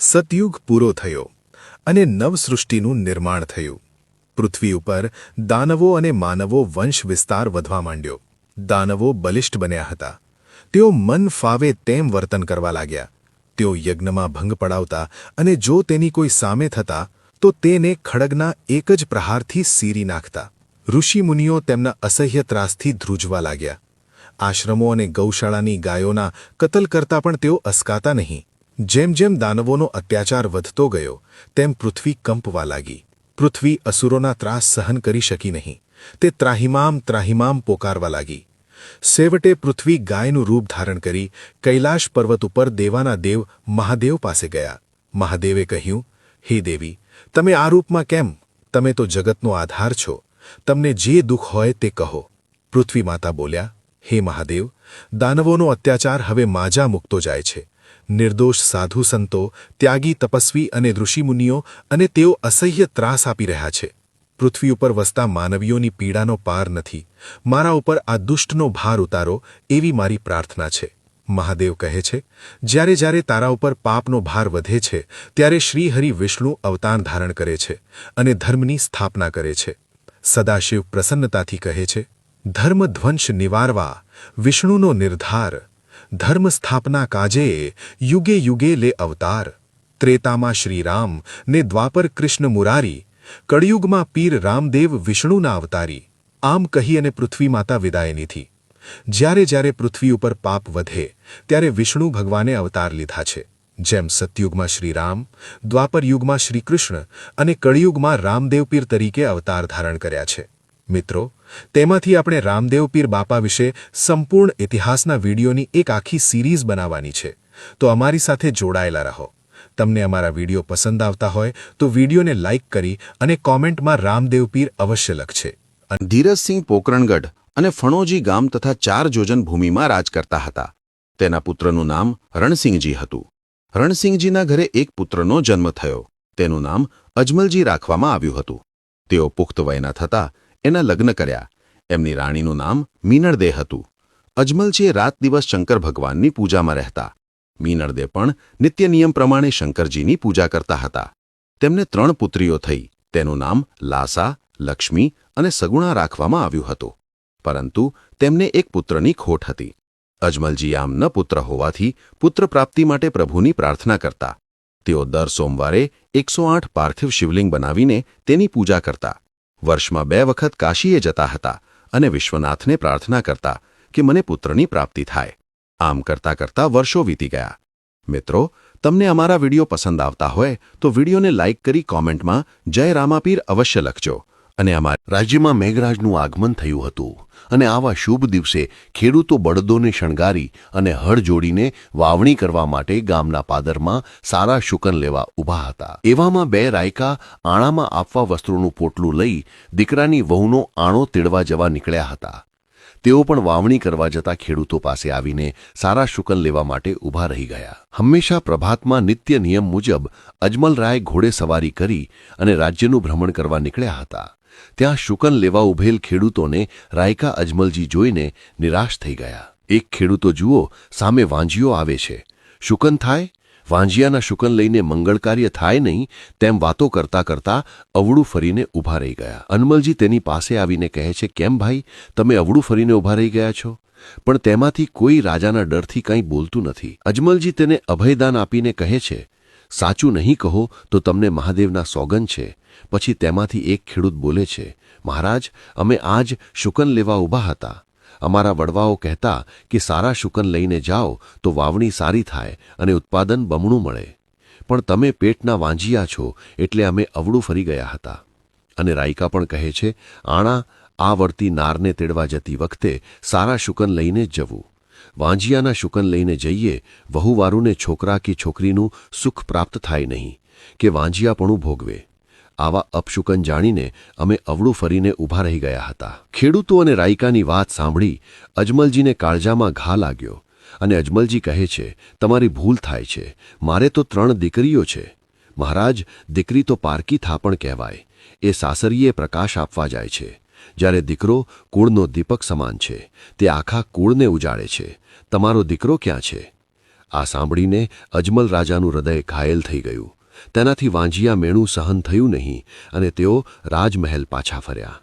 સતયુગ પૂરો થયો અને નવસૃષ્ટિનું નિર્માણ થયું. પૃથ્વી ઉપર દાનવો અને માનવો વંશ વિસ્તાર વધવા માંડ્યો. દાનવો બલિષ્ઠ બન્યા હતા. તેઓ મન ફાવે તેમ વર્તન કરવા લાગ્યા. તેઓ યજ્ઞમાં ભંગ પડાવતા અને જો તેની કોઈ સામે થતા, તો તેને ખડગના એક જ પ્રહારથી સીરી નાખતા. ઋષિમુનિઓ તેમના અસહ્ય ત્રાસથી ધ્રુજવા લાગ્યા. આશ્રમો અને ગૌશાળાની ગાયોના કતલ કરતા પણ તેઓ અસકાતા નહીં. જેમ જેમ દાનવોનો અત્યાચાર વધતો ગયો, તેમ પૃથ્વી કંપવા લાગી. પૃથ્વી અસુરોના ત્રાસ સહન કરી શકી નહીં. તે ત્રાહિમામ ત્રાહિમામ પોકારવા લાગી. સેવટે પૃથ્વી ગાયનું રૂપ ધારણ કરી કૈલાશ પર્વત ઉપર દેવાના દેવ મહાદેવ પાસે ગયા. મહાદેવે કહ્યું, હે દેવી, તમે આ રૂપમાં કેમ? તમે તો જગતનો આધાર છો. તમને જે દુઃખ હોય તે કહો. પૃથ્વી માતા બોલ્યા, હે મહાદેવ, દાનવોનો અત્યાચાર હવે માજા મૂકતો જાય છે. નિર્દોષ સાધુ સંતો, ત્યાગી તપસ્વી અને ઋષિમુનિઓ અને તેઓ અસહ્ય ત્રાસ આપી રહ્યા છે. પૃથ્વી ઉપર વસતા માનવીઓની પીડાનો પાર નથી. મારા ઉપર આ દુષ્ટનો ભાર ઉતારો એવી મારી પ્રાર્થના છે. મહાદેવ કહે છે, જ્યારે જ્યારે તારા ઉપર પાપનો ભાર વધે છે, ત્યારે શ્રીહરિ વિષ્ણુ અવતાર ધારણ કરે છે અને ધર્મની સ્થાપના કરે છે. સદાશિવ પ્રસન્નતાથી કહે છે ધર્મધ્વંશ નિવારવા, વિષ્ણુનો નિર્ધાર ધર્મ સ્થાપના કાજે યુગે યુગે લે અવતાર. ત્રેતામાં શ્રીરામ ને દ્વાપર કૃષ્ણ મુરારી, કળિયુગમાં પીર રામદેવ વિષ્ણુના અવતારી. આમ કહી અને પૃથ્વી માતા વિદાયનીથી જ્યારે જ્યારે પૃથ્વી ઉપર પાપ વધે, ત્યારે વિષ્ણુ ભગવાને અવતાર લીધા છે. જેમ સતયુગમાં શ્રીરામ, દ્વાપર યુગમાં શ્રીકૃષ્ણ અને કળિયુગમાં રામદેવ પીર તરીકે અવતાર ધારણ કર્યા છે. મિત્રો, તેમાંથી આપણે રામદેવ પીર બાપા વિશે સંપૂર્ણ ઇતિહાસના વિડીયોની એક આખી સિરીઝ બનાવવાની છે. તો અમારી સાથે જોડાયેલા રહો. તમને અમારા વીડિયો પસંદ આવતા હોય તો વિડીયોને લાઇક કરી અને કોમેન્ટમાં રામદેવ પીર અવશ્ય લખશે ધીરજસિંહ પોકરણગઢ અને ફણોજી ગામ તથા ચાર જોજન ભૂમિમાં રાજ કરતા હતા. તેના પુત્રનું નામ રણસિંહજી હતું. રણસિંહજીના ઘરે એક પુત્રનો જન્મ થયો. તેનું નામ અજમલજી રાખવામાં આવ્યું હતું. તેઓ પુખ્ત વયના થતા એના લગ્ન કર્યા. એમની રાણીનું નામ મીનળદે હતું. અજમલજી રાત દિવસ શંકર ભગવાનની પૂજામાં રહેતા. મીનળદે પણ નિત્ય નિયમ પ્રમાણે શંકરજીની પૂજા કરતા હતા. તેમને ત્રણ પુત્રીઓ થઈ. તેનું નામ લાસા, લક્ષ્મી અને સગુણા રાખવામાં આવ્યું હતું. પરંતુ તેમને એક પુત્રની ખોટ હતી. અજમલજી આમ ન પુત્ર હોવાથી પુત્ર પ્રાપ્તિ માટે પ્રભુની પ્રાર્થના કરતા. તેઓ દર સોમવારે એકસો આઠ પાર્થિવ શિવલિંગ બનાવીને તેની પૂજા કરતા. વર્ષમાં બે વખત કાશીએ જતા હતા અને વિશ્વનાથને પ્રાર્થના કરતા કે મને પુત્રની પ્રાપ્તિ થાય. આમ કરતા કરતા વર્ષો વીતી ગયા. મિત્રો, તમને અમારા વીડિયો પસંદ આવતા હોય તો વિડીયોને લાઇક કરી કોમેન્ટમાં જય રામાપીર અવશ્ય લખજો. અને અમારા રાજ્યમાં મેઘરાજનું આગમન થયું હતું. અને આવા શુભ દિવસે ખેડૂતો બળદોને શણગારી અને હળ જોડીને વાવણી કરવા માટે ગામના પાદરમાં સારા શુકન લેવા ઊભા હતા. એવામાં બે રાયકા આણામાં આપવા વસ્ત્રોનું પોટલું લઈ દીકરાની વહુનો આણો તેડવા જવા નીકળ્યા હતા. તેઓ પણ વાવણી કરવા જતા ખેડૂતો પાસે આવીને સારા શુકન લેવા માટે ઊભા રહી ગયા. હંમેશા પ્રભાતમાં નિત્ય નિયમ મુજબ અજમલરાય ઘોડે સવારી કરી અને રાજ્યનું ભ્રમણ કરવા નીકળ્યા હતા. ત્યાં શુકન લેવા ઉભેલ ખેડૂતોને રાયકા અજમલજી જોઈને નિરાશ થઈ ગયા. એક ખેડૂતો જુઓ, સામે વાંજીઓ આવે છે. શુકન થાય? વાંજિયાના શુકન લઈને મંગળ કાર્ય થાય નહીં, તેમ વાતો કરતા કરતા અવળું ફરીને ઊભા રહી ગયા. અનમલજી તેની પાસે આવીને કહે છે, કેમ ભાઈ? તમે અવળું ફરીને ઊભા રહી ગયા છો? પણ તેમાંથી કોઈ રાજાના ડરથી કંઈ બોલતું નથી. અજમલજી તેને અભયદાન આપીને કહે છે સાચું નહીં કહો તો તમને મહાદેવના સોગન છે. પછી તેમાંથી એક ખેડૂત બોલે છે, મહારાજ, અમે આજ શુકન લેવા ઊભા હતા. અમારા વડવાઓ કહેતા કે સારા શુકન લઈને જાઓ તો વાવણી સારી થાય અને ઉત્પાદન બમણું મળે. પણ તમે પેટના વાંજિયા છો એટલે અમે અવળું ફરી ગયા હતા. અને રાયકા પણ કહે છે, આણા, આ વર્તી નારને તેડવા જતી વખતે સારા શુકન લઈને જ જવું. વાંજિયાના શુકન લઈને જઈએ, વહુવારુને છોકરા કે છોકરીનું સુખ પ્રાપ્ત થાય નહીં, કે વાંજિયાપણું ભોગવે. આવા અપશુકન જાણીને અમે અવળું ફરીને ઊભા રહી ગયા હતા. ખેડૂતો અને રાયકાની વાત સાંભળી અજમલજીને કાળજામાં ઘા લાગ્યો અને અજમલજી કહે છે, તમારી ભૂલ થાય છે. મારે તો ત્રણ દીકરીઓ છે. મહારાજ, દીકરી તો પારકી થાપણ કહેવાય. એ સાસરીએ પ્રકાશ આપવા જાય છે. જ્યારે દીકરો કુળનો દીપક સમાન છે, તે આખા કુળને ઉજાડે છે. તમારો દીકરો ક્યાં છે? આ સાંભળીને અજમલ રાજાનું હૃદય ઘાયલ થઈ ગયું. તેનાથી વાંજિયા મેણું સહન થયું નહીં અને તેઓ રાજમહેલ પાછા ફર્યા.